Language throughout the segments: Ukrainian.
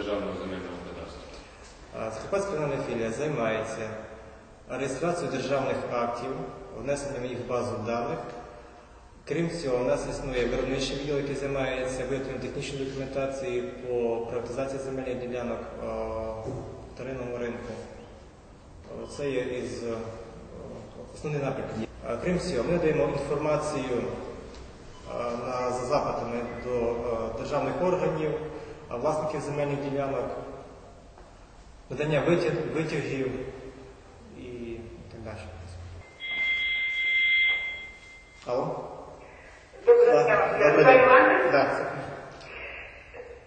державного земельного кадастру? Закарпатська регіональна філія займається реєстрацією державних актів, внесенням їх в базу даних. Крім цього, у нас існує виробничий відділ, який займається виготовленням технічної документації по приватизації земельних ділянок в вторинному ринку. Це є із основний напрямок. Е, Крім цього, ми даємо інформацію за запитами до державних органів, власників земельних ділянок, видання витяг, витягів і так далі. Алло? Доброго дня. Да.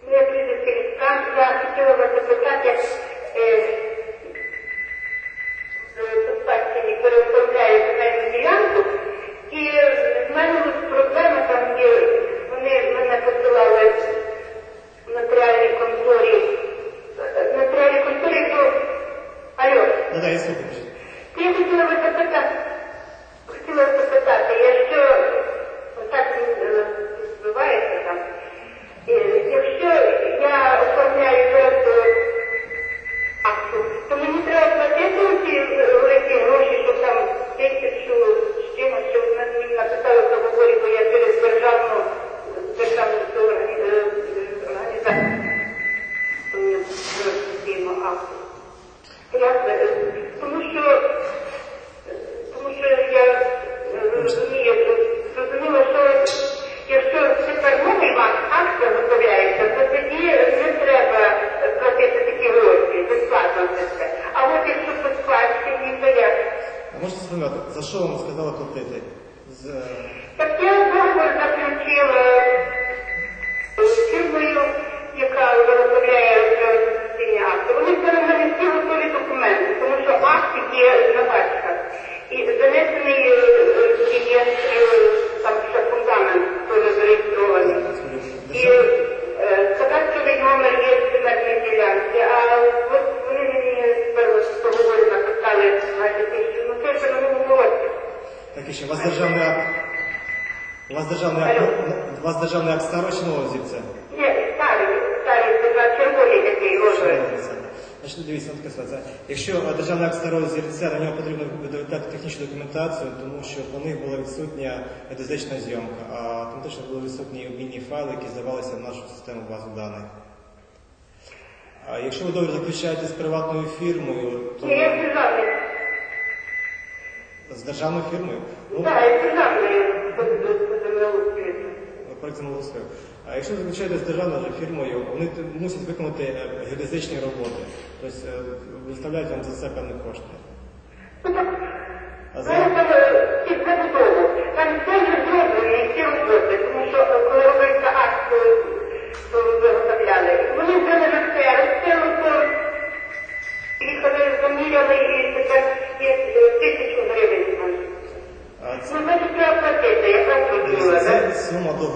Моє прізвище Ліскан. Я хотіла вас запитати, як е, е, спадщині переоформляю земельну ділянку, і е, в мене ось проблема там є, вони мене посилали в нотаріальній конторі, е, в нотаріальній конторі до Алло. Ну да, я слухаю. Я хотіла вас запитати, хотіла вас запитати, якщо отак е, відбувається там, е, якщо я оформляю зараз е, акцію, то мені треба платити ці великі гроші, що там тисячу з чимось, що в мене мені написали в договорі, бо я через державну державну цю органі- е, е, організацію е, професійну акцію. Як, е, Тому що, е, тому що я е, розумію, зрозуміла, що якщо тепер новий вам акт виготовляється, то тоді не треба платити такі гроші, безплатно це все. А от якщо по спадщині, то як? А можете сформувати, за що вам сказали платити? З, е, Так я договор заключила державний акт старого зірця? Ні, старий, старий, це за червоний такий розовий. Значить, дивіться, така ситуація. Якщо е, державний акт старого зірця, на нього потрібно видати технічну документацію, тому що по них була відсутня геодезична зйомка, а автоматично були відсутні обмінні файли, які здавалися в нашу систему базу даних. А якщо ви договір заключаєте з приватною фірмою, то Ні, я державний. з державною фірмою, ну, Так, я державний поземлеустрій. Проект землеустрою. А якщо заключаєте з державною фірмою, вони мусять виконати геодезичні роботи, тобто е, виставляють вам за це певні кошти.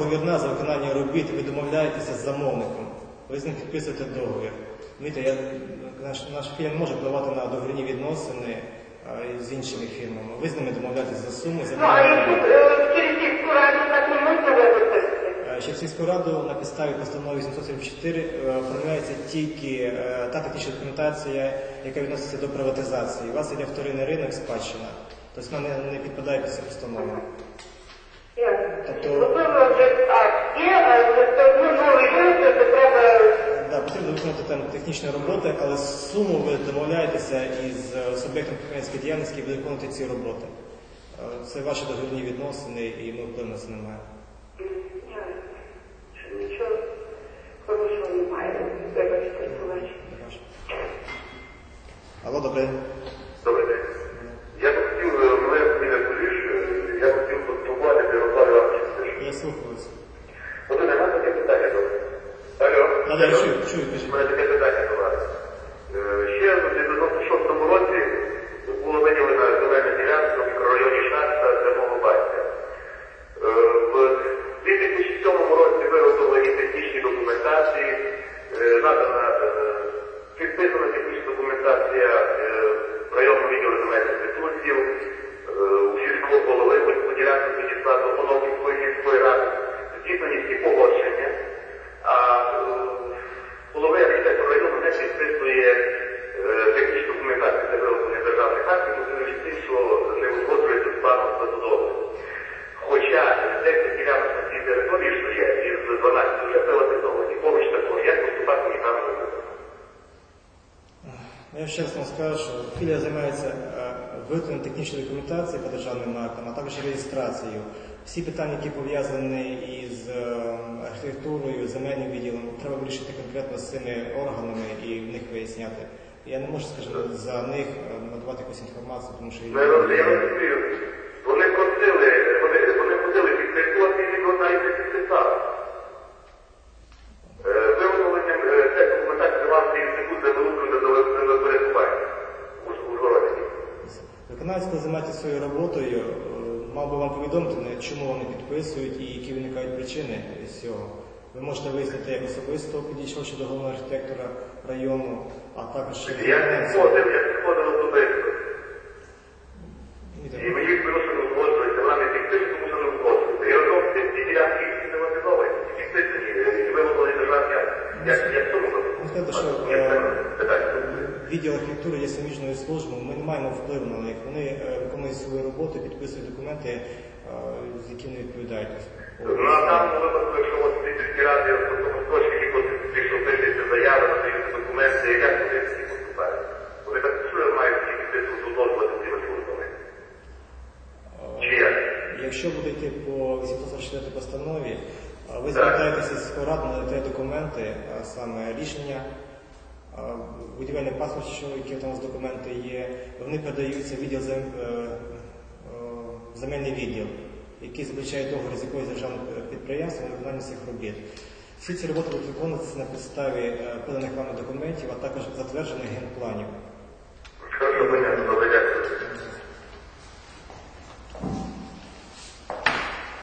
Договірна за виконання робіт, ви домовляєтеся з замовником. Ви з ним підписуєте договір. Знаєте, я, наш, наш не може впливати на договірні відносини а, з іншими фірмами. Ви з ними домовляєтеся за суму, за Ну, е, через сільську раду випустити? Е, Ще сільську раду на підставі постанови 874 е, оформляється тільки е, та технічна документація, яка відноситься до приватизації. У вас йде вторинний ринок спадщина. Тобто вона не, не підпадає під цю постанову. Тобто- акт є, а все одно новий вирішив, то треба Да, потрібно виконати там технічні роботи, але суму ви домовляєтеся із е, суб'єктом підприємницької діяльності, який буде виконувати ці роботи. Е, Це ваші договірні відносини, і ми впливу на це не маємо. що нічого хорошого немає. Вибачте, товариш. Алло, добрий Алло. Да, да, я чую, чую, Я ще раз вам скажу, що філія займається е, виготовленням технічної документації по державним актам, а також реєстрацією. Всі питання, які пов'язані із е, архітектурою, земельним відділом, треба вирішити конкретно з цими органами і в них виясняти. Я не можу, скажімо, за них е, надавати якусь інформацію, тому що Ну, я Виконавець, не займається своєю роботою, е, мав би вам повідомити, на чому вони підписують і які виникають причини з цього. Ви можете вияснити як особисто, підійшовши до головного архітектора району, а також Я не підходив, я підходив особисто. І Вітер, мені просто не узгоджується, вона не підписує, тому що не узгоджується. І разом з цим ці ділянки всі приватизовані, всі підписані, і виготовлені державні акти. Я, я в цьому Ну, сказати, що Є е, питання. Відділ архітектури є суміжною службою, ми не маємо впливу на них. Вони е, виконують свою роботу, підписують документи, е, з якими не відповідають. Ну, а там випадку, якщо ці сільські ради автоматичні, які що пишеться заяви, надаються документи, як вони всі поступають? Вони так що мають узгоджувати з цими службами? Чи як? Якщо буде йти по 844 постанові, ви звертаєтеся з раду, надаєте документи, а саме рішення, будівельний паспорт, що які там вас документи є, вони передаються в відділ зем, е, е, земельний відділ, який заключає договір з якоюсь державним підприємством на виконання цих робіт. Всі ці роботи будуть виконуватися на підставі е, поданих вами документів, а також затверджених генпланів. Хорошо, понятно.